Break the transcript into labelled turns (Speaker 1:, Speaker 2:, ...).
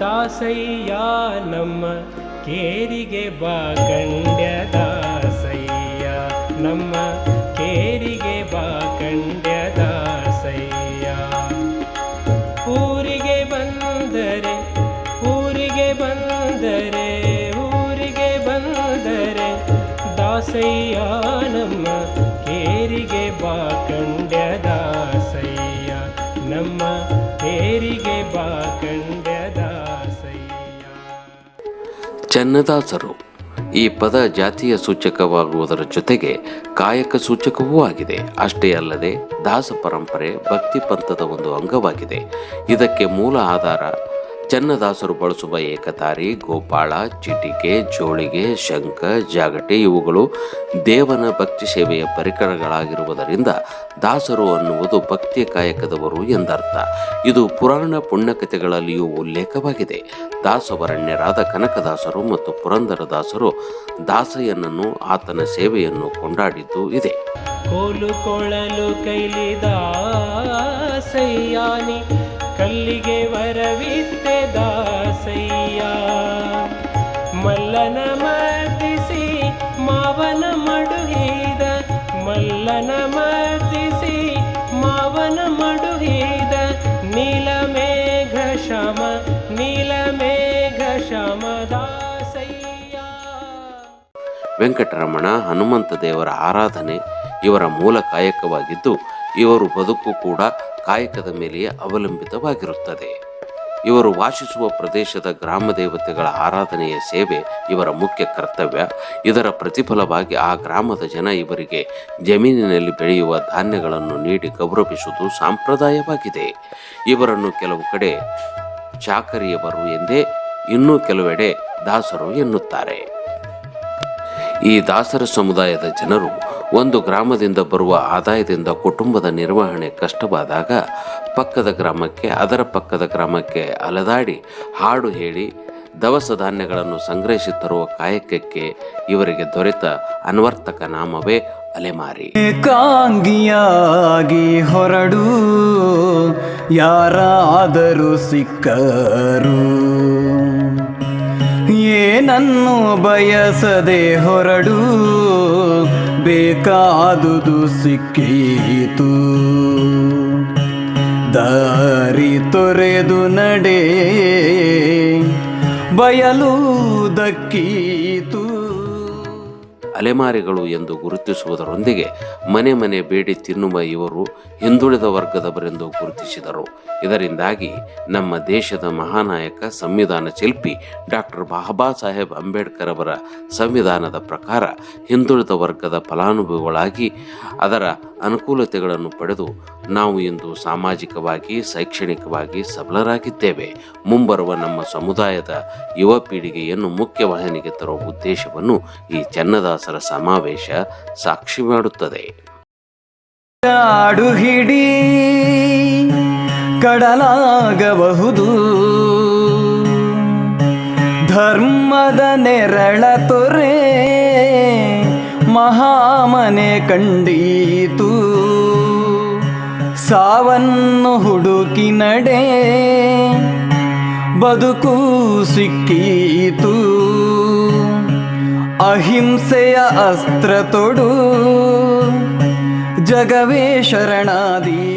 Speaker 1: ದಾಸಯ್ಯ ನಮ್ಮ ಕೇರಿಗೆ ಬಾ ಕಂಡ್ಯ ದಾಸಯ್ಯ. ನಮ್ಮ ಕೇರಿಗೆ ಬಾ ಕಂಡ್ಯ ದಾಸಯ್ಯ. ಊರಿಗೆ ಬಂದರೆ ಊರಿಗೆ ಬಂದರೆ ಊರಿಗೆ ಬಂದರೆ ದಾಸಯ್ಯ ನಮ್ಮ
Speaker 2: ಚನ್ನದಾಸರು. ಈ ಪದ ಜಾತಿಯ ಸೂಚಕವಾಗುವುದರ ಜೊತೆಗೆ ಕಾಯಕ ಸೂಚಕವೂ ಆಗಿದೆ. ಅಷ್ಟೇ ಅಲ್ಲದೆ ದಾಸ ಪರಂಪರೆ ಭಕ್ತಿ ಪಂಥದ ಒಂದು ಅಂಗವಾಗಿದೆ. ಇದಕ್ಕೆ ಮೂಲ ಆಧಾರ ಚನ್ನದಾಸರು ಬಳಸುವ ಏಕತಾರಿ, ಗೋಪಾಳ, ಚಿಟಿಕೆ, ಜೋಳಿಗೆ, ಶಂಖ, ಜಾಗಟೆ ಇವುಗಳು ದೇವನ ಭಕ್ತಿ ಸೇವೆಯ ಪರಿಕರಗಳಾಗಿರುವುದರಿಂದ ದಾಸರು ಅನ್ನುವುದು ಭಕ್ತಿಯ ಕಾಯಕದವರು ಎಂದರ್ಥ. ಇದು ಪುರಾಣ ಪುಣ್ಯಕಥೆಗಳಲ್ಲಿಯೂ ಉಲ್ಲೇಖವಾಗಿದೆ. ದಾಸವರಣ್ಯರಾದ ಕನಕದಾಸರು ಮತ್ತು ಪುರಂದರದಾಸರು ದಾಸಯ್ಯನನ್ನು ಆತನ ಸೇವೆಯನ್ನು ಕೊಂಡಾಡಿದ್ದು ಇದೆ.
Speaker 1: ಕೋಲು ಕೊಳಲು ಕೈಲಿದ ಮಲ್ಲನ ಮರ್ದಿಸಿ ಮಾವನ ಮಡುಹಿದ ನೀಲಮೇಘ ಶಮ ನೀಲಮೇಘ ಶಮ ದಾಸಯ್ಯ
Speaker 2: ವೆಂಕಟರಮಣ ಹನುಮಂತ ದೇವರ ಆರಾಧನೆ ಇವರ ಮೂಲ ಕಾಯಕವಾಗಿದ್ದು, ಇವರು ಬದುಕು ಕೂಡ ಕಾಯಕದ ಮೇಲೆಯೇ ಅವಲಂಬಿತವಾಗಿರುತ್ತದೆ. ಇವರು ವಾಸಿಸುವ ಪ್ರದೇಶದ ಗ್ರಾಮ ದೇವತೆಗಳ ಆರಾಧನೆಯ ಸೇವೆ ಇವರ ಮುಖ್ಯ ಕರ್ತವ್ಯ. ಇದರ ಪ್ರತಿಫಲವಾಗಿ ಆ ಗ್ರಾಮದ ಜನ ಇವರಿಗೆ ಜಮೀನಿನಲ್ಲಿ ಬೆಳೆಯುವ ಧಾನ್ಯಗಳನ್ನು ನೀಡಿ ಗೌರವಿಸುವುದು ಸಾಂಪ್ರದಾಯವಾಗಿದೆ. ಇವರನ್ನು ಕೆಲವು ಕಡೆ ಚಾಕರಿಯವರು ಎಂದೇ ಇನ್ನೂ ಕೆಲವೆಡೆ ದಾಸರು ಎನ್ನುತ್ತಾರೆ. ಈ ದಾಸರ ಸಮುದಾಯದ ಜನರು ಒಂದು ಗ್ರಾಮದಿಂದ ಬರುವ ಆದಾಯದಿಂದ ಕುಟುಂಬದ ನಿರ್ವಹಣೆ ಕಷ್ಟವಾದಾಗ ಪಕ್ಕದ ಗ್ರಾಮಕ್ಕೆ, ಅದರ ಪಕ್ಕದ ಗ್ರಾಮಕ್ಕೆ ಅಲೆದಾಡಿ ಹಾಡು ಹೇಳಿ ದವಸ ಧಾನ್ಯಗಳನ್ನು ಸಂಗ್ರಹಿಸಿ ತರುವ ಕಾಯಕಕ್ಕೆ ಇವರಿಗೆ ದೊರೆತ ಅನ್ವರ್ತಕ ನಾಮವೇ ಅಲೆಮಾರಿ.
Speaker 3: ಕಾಂಗಿಯಾಗಿ ಹೊರಡು, ಯಾರಾದರೂ ಸಿಕ್ಕರು. ಏನನ್ನು ಬಯಸದೆ ಹೊರಡು, ಬೇಕಾದುದು ಸಿಕ್ಕೀತು. ದಾರಿ ತೊರೆದು ನಡೆ. ಬಯಲು ದಕ್ಕೀತು
Speaker 2: ಅಲೆಮಾರಿಗಳು ಎಂದು ಗುರುತಿಸುವುದರೊಂದಿಗೆ ಮನೆ ಮನೆ ಬೇಡಿ ತಿನ್ನುವ ಇವರು ಹಿಂದುಳಿದ ವರ್ಗದವರೆಂದು ಗುರುತಿಸಿದರು. ಇದರಿಂದಾಗಿ ನಮ್ಮ ದೇಶದ ಮಹಾನಾಯಕ, ಸಂವಿಧಾನ ಶಿಲ್ಪಿ ಡಾಕ್ಟರ್ ಬಾಬಾ ಸಾಹೇಬ್ ಅಂಬೇಡ್ಕರ್ ಅವರ ಸಂವಿಧಾನದ ಪ್ರಕಾರ ಹಿಂದುಳಿದ ವರ್ಗದ ಫಲಾನುಭವಿಗಳಾಗಿ ಅದರ ಅನುಕೂಲತೆಗಳನ್ನು ಪಡೆದು ನಾವು ಇಂದು ಸಾಮಾಜಿಕವಾಗಿ, ಶೈಕ್ಷಣಿಕವಾಗಿ ಸಬಲರಾಗಿದ್ದೇವೆ. ಮುಂಬರುವ ನಮ್ಮ ಸಮುದಾಯದ ಯುವ ಪೀಳಿಗೆಯನ್ನು ಮುಖ್ಯವಾಹಿನಿಗೆ ತರುವ ಉದ್ದೇಶವನ್ನು ಈ ಚನ್ನದಾಸರ ಸಮಾವೇಶ ಸಾಕ್ಷಿ ಮಾಡುತ್ತದೆ.
Speaker 3: ಕಡಲಾಗಬಹುದು. ಧರ್ಮದ ನೆರಳ ತೊರೆ ಮಹಾಮನೆ ಕಂಡೀತು. ಸಾವನ್ನು ಹುಡುಕಿ ನಡೆ. ಬದುಕು ಸಿಕ್ಕೀತು. ಅಹಿಂಸೆಯ ಅಸ್ತ್ರ ತೊಡು. ಜಗವೇ ಶರಣಾದೀತು